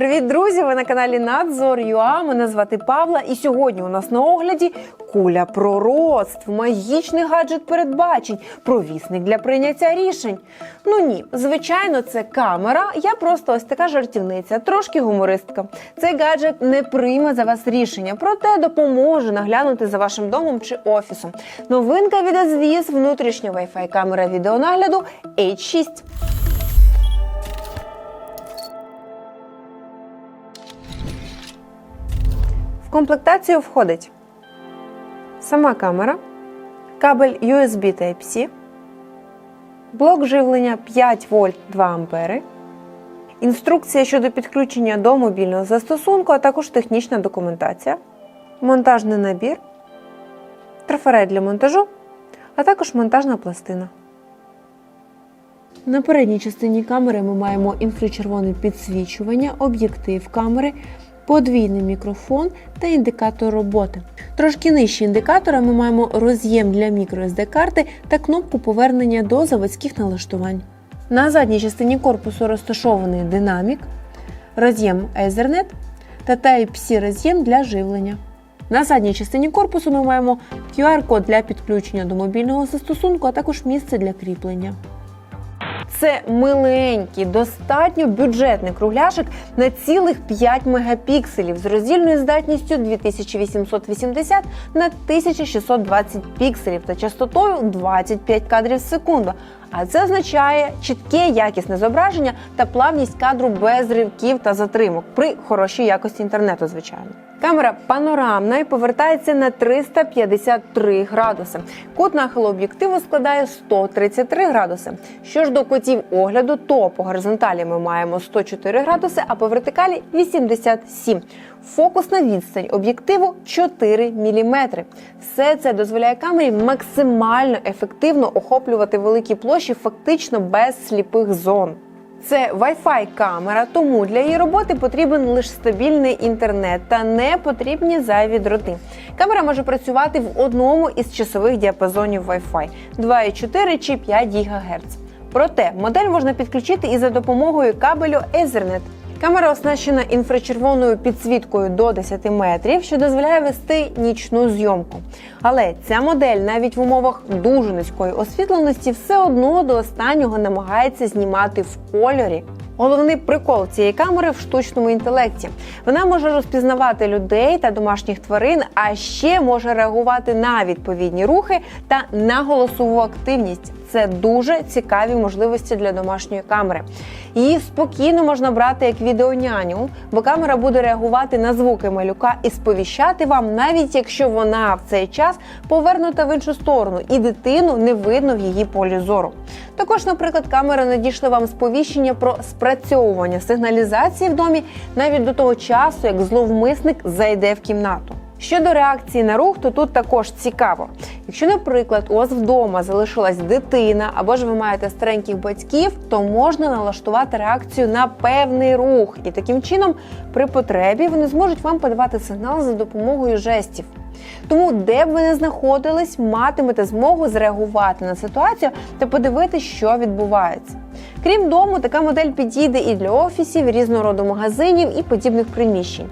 Привіт, друзі! Ви на каналі Надзор.ua. Мене звати Павла, і сьогодні у нас на огляді куля пророцтв, магічний гаджет передбачень, провісник для прийняття рішень. Ну ні, звичайно, це камера. Я просто ось така жартівниця, трошки гумористка. Цей гаджет не прийме за вас рішення, проте допоможе наглянути за вашим домом чи офісом. Новинка від Азвіз, внутрішня Wi-Fi камера відеонагляду H6. В комплектацію входить сама камера, кабель USB Type-C, блок живлення 5 вольт 2 ампери, інструкція щодо підключення до мобільного застосунку, а також технічна документація, монтажний набір, трафарет для монтажу, а також монтажна пластина. На передній частині камери ми маємо інфрачервоне підсвічування, об'єктив камери, подвійний мікрофон та індикатор роботи. Трошки нижче індикатора ми маємо роз'єм для microSD карти та кнопку повернення до заводських налаштувань. На задній частині корпусу розташований динамік, роз'єм Ethernet та Type-C роз'єм для живлення. На задній частині корпусу ми маємо QR-код для підключення до мобільного застосунку, а також місце для кріплення. Це миленький, достатньо бюджетний кругляшик на цілих 5 мегапікселів з роздільною здатністю 2880 на 1620 пікселів та частотою 25 кадрів в секунду. А це означає чітке якісне зображення та плавність кадру без ривків та затримок при хорошій якості інтернету, звичайно. Камера панорамна і повертається на 353 градуси. Кут нахилу об'єктиву складає 133 градуси. Що ж до кутів огляду, то по горизонталі ми маємо 104 градуси, а по вертикалі 87. Фокусна відстань об'єктиву 4 мм. Все це дозволяє камері максимально ефективно охоплювати великі площі, фактично без сліпих зон. Це Wi-Fi камера, тому для її роботи потрібен лише стабільний інтернет та не потрібні зайві дроти. Камера може працювати в одному із часових діапазонів Wi-Fi 2,4 чи 5 ГГц. Проте модель можна підключити і за допомогою кабелю Ethernet. Камера оснащена інфрачервоною підсвіткою до 10 метрів, що дозволяє вести нічну зйомку. Але ця модель навіть в умовах дуже низької освітленості все одно до останнього намагається знімати в кольорі. Головний прикол цієї камери в штучному інтелекті. Вона може розпізнавати людей та домашніх тварин, а ще може реагувати на відповідні рухи та на голосову активність. Це дуже цікаві можливості для домашньої камери. Її спокійно можна брати як відеоняню, бо камера буде реагувати на звуки малюка і сповіщати вам, навіть якщо вона в цей час повернута в іншу сторону, і дитину не видно в її полі зору. Також, наприклад, камера надійшла вам сповіщення про спрацьовування сигналізації в домі навіть до того часу, як зловмисник зайде в кімнату. Щодо реакції на рух, то тут також цікаво. Якщо, наприклад, у вас вдома залишилась дитина або ж ви маєте стареньких батьків, то можна налаштувати реакцію на певний рух, і таким чином, при потребі, вони зможуть вам подавати сигнал за допомогою жестів. Тому, де б ви не знаходились, матимете змогу зреагувати на ситуацію та подивитися, що відбувається. Крім дому, така модель підійде і для офісів, різного роду магазинів і подібних приміщень.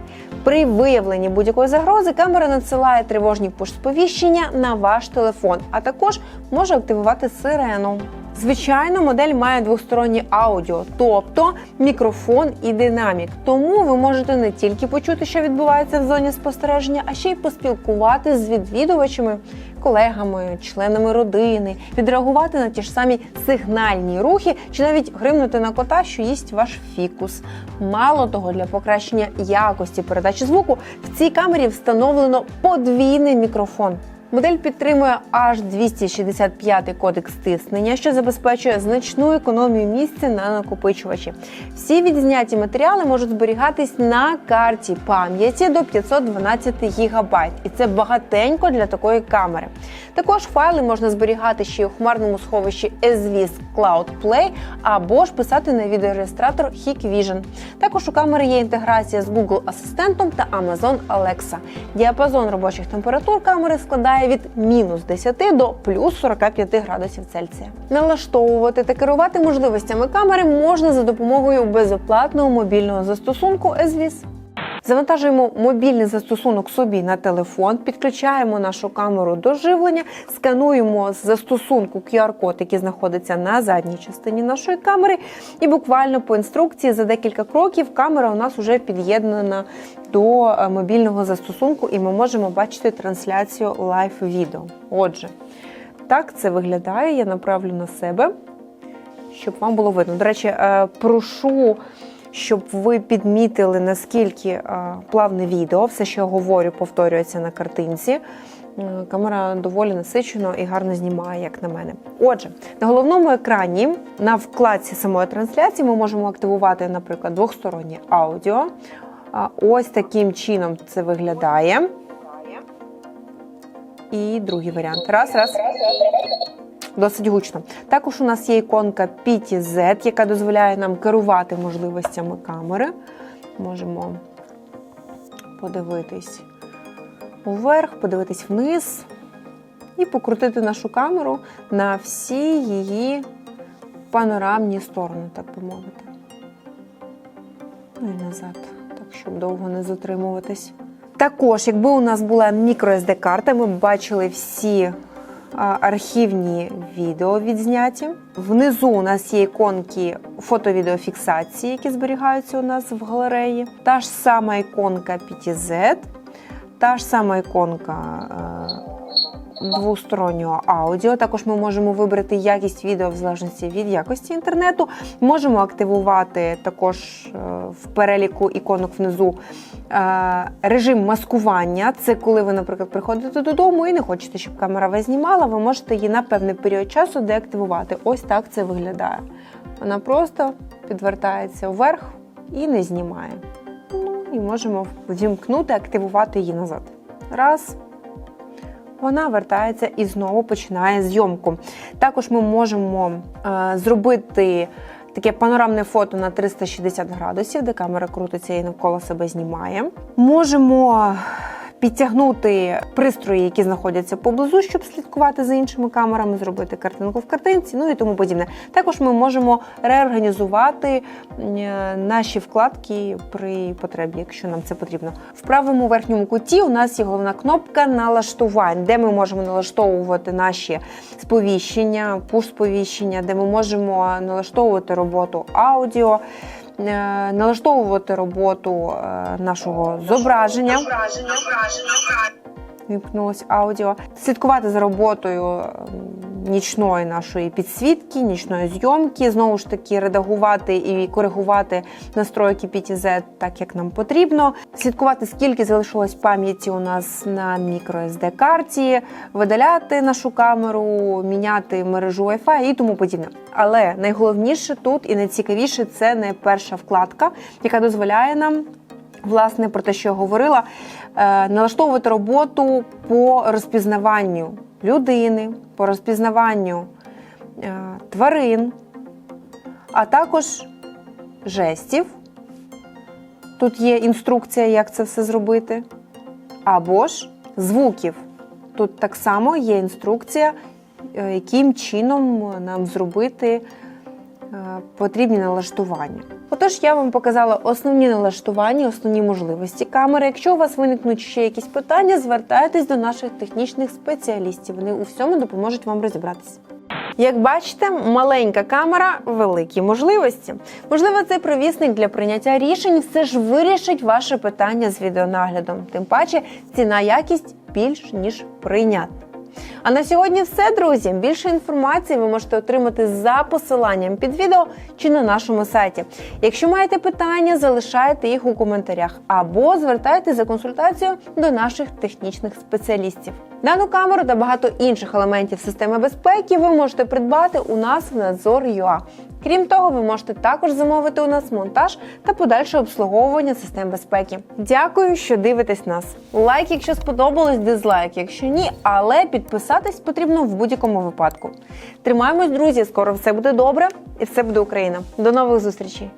При виявленні будь-якої загрози камера надсилає тривожні пуш-сповіщення на ваш телефон, а також може активувати сирену. Звичайно, модель має двостороннє аудіо, тобто мікрофон і динамік. Тому ви можете не тільки почути, що відбувається в зоні спостереження, а ще й поспілкуватися з відвідувачами, колегами, членами родини, відреагувати на ті ж самі сигнальні рухи, чи навіть гримнути на кота, що їсть ваш фікус. Мало того, для покращення якості передачі звуку в цій камері встановлено подвійний мікрофон. Модель підтримує аж 265 кодекс тиснення, що забезпечує значну економію місця на накопичувачі. Всі відзняті матеріали можуть зберігатись на карті пам'яті до 512 ГБ, і це багатенько для такої камери. Також файли можна зберігати ще й у хмарному сховищі SVS Cloud Play або ж писати на відеореєстратор Hikvision. Також у камери є інтеграція з Google Асистентом та Amazon Alexa. Діапазон робочих температур камери складає сягає від мінус 10 до плюс 45 градусів Цельсія. Налаштовувати та керувати можливостями камери можна за допомогою безоплатного мобільного застосунку SVIS. Завантажуємо мобільний застосунок собі на телефон, підключаємо нашу камеру до живлення, скануємо з застосунку QR-код, який знаходиться на задній частині нашої камери, і буквально по інструкції за декілька кроків камера у нас вже під'єднана до е, мобільного застосунку, і ми можемо бачити трансляцію лайв відео. Отже, так це виглядає. Я направлю на себе, щоб вам було видно. До речі, е, прошу щоб ви підмітили, наскільки е, плавне відео, все, що я говорю, повторюється на картинці. Е, Камера доволі насичено і гарно знімає, як на мене. Отже, на головному екрані на вкладці самої трансляції ми можемо активувати, наприклад, двохстороннє аудіо. Ось таким чином це виглядає. І другий варіант. Раз, раз. Досить гучно. Також у нас є іконка PTZ, яка дозволяє нам керувати можливостями камери. Можемо подивитись вверх, подивитись вниз і покрутити нашу камеру на всі її панорамні сторони, так би мовити. Ну і назад, так, щоб довго не затримуватись. Також, якби у нас була microSD карта, ми б бачили всі архівні відео відзняті. Внизу у нас є іконки фото-відеофіксації, які зберігаються у нас в галереї. Та ж сама іконка PTZ, та ж сама іконка е, двостороннього аудіо. Також ми можемо вибрати якість відео в залежності від якості інтернету. Можемо активувати також е, в переліку іконок внизу е, режим маскування. Це коли ви, наприклад, приходите додому і не хочете, щоб камера вас знімала, ви можете її на певний період часу деактивувати. Ось так це виглядає. Вона просто підвертається вверх і не знімає. Ну і можемо вімкнути, активувати її назад. Раз. Вона вертається і знову починає зйомку. Також ми можемо е, зробити таке панорамне фото на 360 градусів, де камера крутиться і навколо себе знімає. Можемо підтягнути пристрої, які знаходяться поблизу, щоб слідкувати за іншими камерами, зробити картинку в картинці, ну і тому подібне. Також ми можемо реорганізувати е, наші вкладки при потребі, якщо нам це потрібно. В правому верхньому куті у нас є головна кнопка налаштувань, де ми можемо налаштовувати наші сповіщення, пуш-сповіщення, де ми можемо налаштовувати роботу аудіо. Е, Налаштовувати роботу е, нашого зображення. Вімкнулось аудіо, слідкувати за роботою ем, нічної нашої підсвітки, нічної зйомки, знову ж таки, редагувати і коригувати настройки PTZ так, як нам потрібно. Слідкувати, скільки залишилось пам'яті у нас на microSD карті, видаляти нашу камеру, міняти мережу Wi-Fi і тому подібне. Але найголовніше тут і найцікавіше це не перша вкладка, яка дозволяє нам. Власне, про те, що я говорила, е, налаштовувати роботу по розпізнаванню людини, по розпізнаванню е, тварин, а також жестів. Тут є інструкція, як це все зробити, або ж звуків. Тут так само є інструкція, е, яким чином нам зробити потрібні налаштування. Отож, я вам показала основні налаштування, основні можливості камери. Якщо у вас виникнуть ще якісь питання, звертайтесь до наших технічних спеціалістів. Вони у всьому допоможуть вам розібратися. Як бачите, маленька камера, великі можливості. Можливо, цей провісник для прийняття рішень все ж вирішить ваше питання з відеонаглядом. Тим паче, ціна якість більш ніж прийнятна. А на сьогодні все, друзі. Більше інформації ви можете отримати за посиланням під відео чи на нашому сайті. Якщо маєте питання, залишайте їх у коментарях або звертайтеся за консультацією до наших технічних спеціалістів. Дану камеру та багато інших елементів системи безпеки ви можете придбати у нас в Надзор.ua. Крім того, ви можете також замовити у нас монтаж та подальше обслуговування систем безпеки. Дякую, що дивитесь нас. Лайк, якщо сподобалось, дизлайк, якщо ні, але підписатись потрібно в будь-якому випадку. Тримаємось, друзі! Скоро все буде добре і все буде Україна. До нових зустрічей!